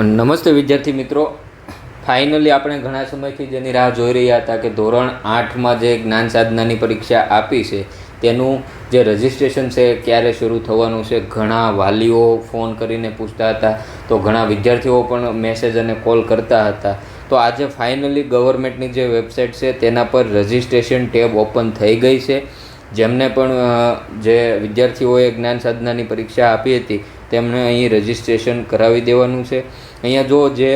નમસ્તે વિદ્યાર્થી મિત્રો. ફાઇનલી આપણે ઘણા સમયથી જેની રાહ જોઈ રહ્યા હતા કે ધોરણ આઠમાં જે જ્ઞાન સાધનાની પરીક્ષા આપી છે, તેનું જે રજિસ્ટ્રેશન છે, ક્યારે શરૂ થવાનું છે, ઘણા વાલીઓ ફોન કરીને પૂછતા હતા, તો ઘણા વિદ્યાર્થીઓ પણ મેસેજ અને કોલ કરતા હતા. તો આજે ફાઇનલી ગવર્મેન્ટની જે વેબસાઇટ છે, તેના પર રજિસ્ટ્રેશન ટેબ ઓપન થઈ ગઈ છે. જેમને પણ જે વિદ્યાર્થીઓએ જ્ઞાન સાધનાની પરીક્ષા આપી હતી તેમને અહીં રજિસ્ટ્રેશન કરાવી દેવાનું છે. અહીંયા જો જે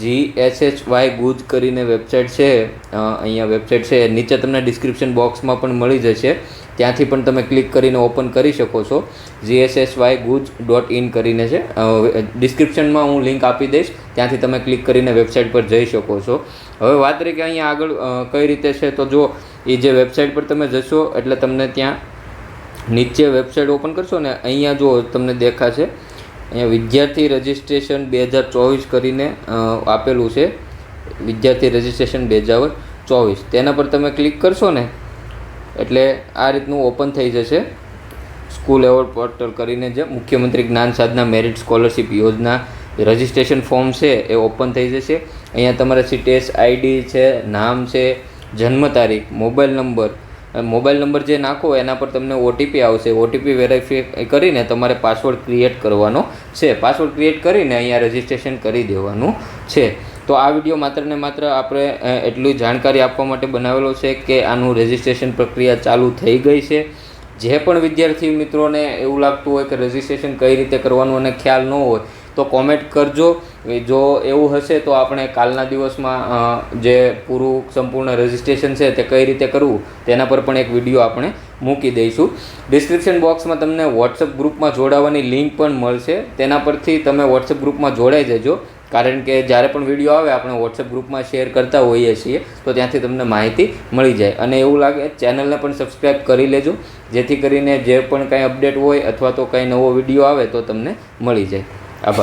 જી એસ એચ વાય ગુજ કરીને વેબસાઇટ છે અહીંયા વેબસાઇટ છે, નીચે તમને ડિસ્ક્રિપ્શન બોક્સમાં પણ મળી જશે. ત્યાંથી પણ તમે ક્લિક કરીને ઓપન કરી શકો છો. G S S Y guj dot in કરીને છે. ડિસ્ક્રિપ્શનમાં હું લિંક આપી દઈશ. ત્યાંથી તમે ક્લિક કરીને વેબસાઇટ પર જઈ શકો છો. હવે વાત રહી કે અહીંયા આગળ કઈ રીતે છે? તો જો એ જે વેબસાઇટ પર તમે જશો એટલે તમને ત્યાં નીચે વેબસાઇટ ઓપન કરશો ને અહીંયા જો તમને દેખાશે, અહીંયા વિદ્યાર્થી રજિસ્ટ્રેશન બે હજાર ચોવીસ કરીને આપેલું છે. વિદ્યાર્થી રજિસ્ટ્રેશન બે હજાર ચોવીસ. તેના પર તમે ક્લિક કરશો ને, એટલે આ રીતનું ઓપન થઈ જશે. સ્કૂલ એવોર્ડ પોર્ટલ કરીને જે મુખ્યમંત્રી જ્ઞાન સાધના મેરિટ સ્કોલરશિપ યોજના રજિસ્ટ્રેશન ફોર્મ છે એ ઓપન થઈ જશે. અહીંયા તમારા સીટેસ આઈડી છે, નામ છે, જન્મ તારીખ મોબાઈલ નંબર મોબાઈલ નંબર જે નાખો એના પર તમને ઓટીપી આવશે. ઓટીપી વેરીફાઈ કરીને તમારે પાસવર્ડ ક્રિએટ કરવાનો છે. પાસવર્ડ ક્રિએટ કરીને અહીંયા રજિસ્ટ્રેશન કરી દેવાનું છે. તો આ વીડિયો માત્ર ને માત્ર આપણે એટલી જાણકારી આપવા માટે બનાવેલો છે કે આનું રજિસ્ટ્રેશન પ્રક્રિયા ચાલુ થઈ ગઈ છે. જે પણ વિદ્યાર્થી મિત્રોને એવું લાગતું હોય કે રજિસ્ટ્રેશન કઈ રીતે કરવાનું અને ખ્યાલ ન હોય તો કોમેન્ટ કરજો. જો એવું હશે તો આપણે કાલના દિવસમાં જે પૂરું સંપૂર્ણ રજિસ્ટ્રેશન છે તે કઈ રીતે કરવું, તેના પર પણ એક વીડિયો આપણે મૂકી દઈશું. ડિસ્ક્રિપ્શન બોક્સમાં તમને વોટ્સઅપ ગ્રુપમાં જોડાવાની લિંક પણ મળશે. તેના પરથી તમે વોટ્સઅપ ગ્રુપમાં જોડાઈ જજો. કારણ કે જ્યારે પણ વીડિયો આવે, આપણે વોટ્સઅપ ગ્રુપમાં શેર કરતા હોઈએ છીએ, તો ત્યાંથી તમને માહિતી મળી જાય. અને એવું લાગે ચેનલને પણ સબસ્ક્રાઈબ કરી લેજો. જેથી કરીને જે પણ કાંઈ અપડેટ હોય અથવા તો કાંઈ નવો વીડિયો આવે, તો તમને મળી જાય. આભાર.